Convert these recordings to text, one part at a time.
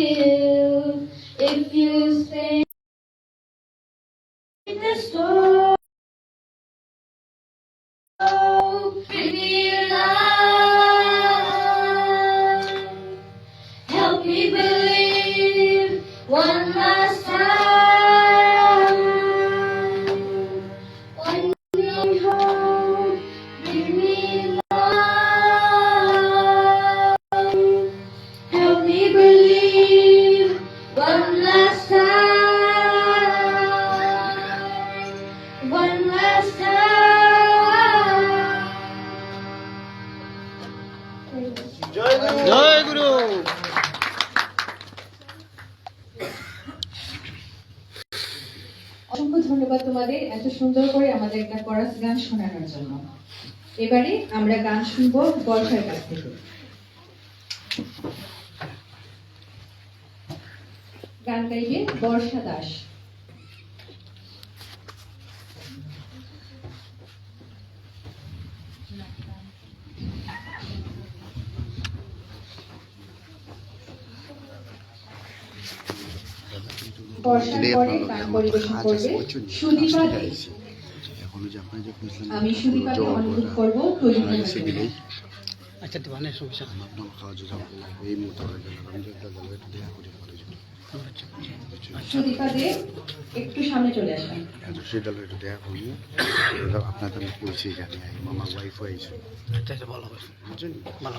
If you stay in the storm, me. Help me believe one last অসংখ্য ধন্যবাদ তোমাদের এত সুন্দর করে আমাদের একটা করাস গান শোনানোর জন্য। এবারে আমরা গান শুনব বর্ষার কাছ থেকে। গান গাইবে বর্ষা দাস। বর্ষার পরে গান পরিবেশন করবে। সুদীপা দে। আপনার আমি সুদীপাকে অনুরোধ করব তৈরি থাকার জন্য। আচ্ছা সমস্যা। আপনার খাওয়া যাওয়া এই একটা একটু সুদীপা দে একটু সামনে চলে আসবেন এত একটু দেখা করি। আপনার আমি বলছি এখানে আমার ওয়াইফ হয়েছে আচ্ছা আচ্ছা ভালো বুঝছেন? ভালো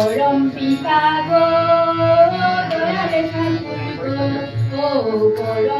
পরম পিতা গো দয়াল ঠাকুর গো ও পরম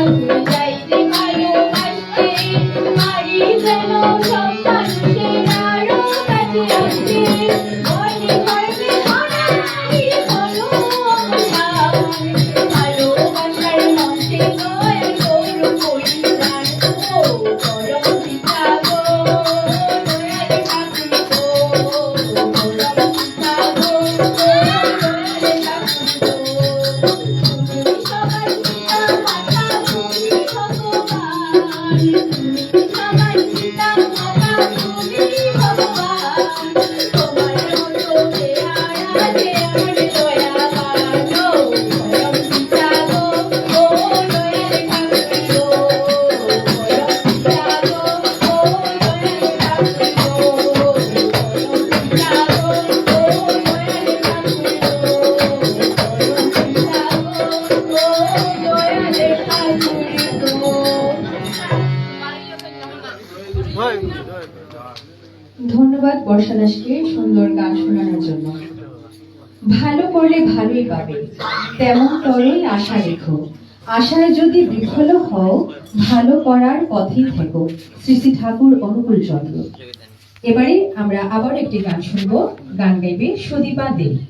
Thank you. ধন্যবাদ বর্ষা দাসকে সুন্দর গান শোনানোর জন্য। ভালো করলে ভালোই পাবে, তেমন তরই আশা রেখো। আশায় যদি বিফল হও, ভালো করার পথেই থেকো শ্রী শ্রী ঠাকুর অনুকূল চন্দ্র। এবারে আমরা আবার একটি গান শুনব, গান গাইবে সদীপা দেবী।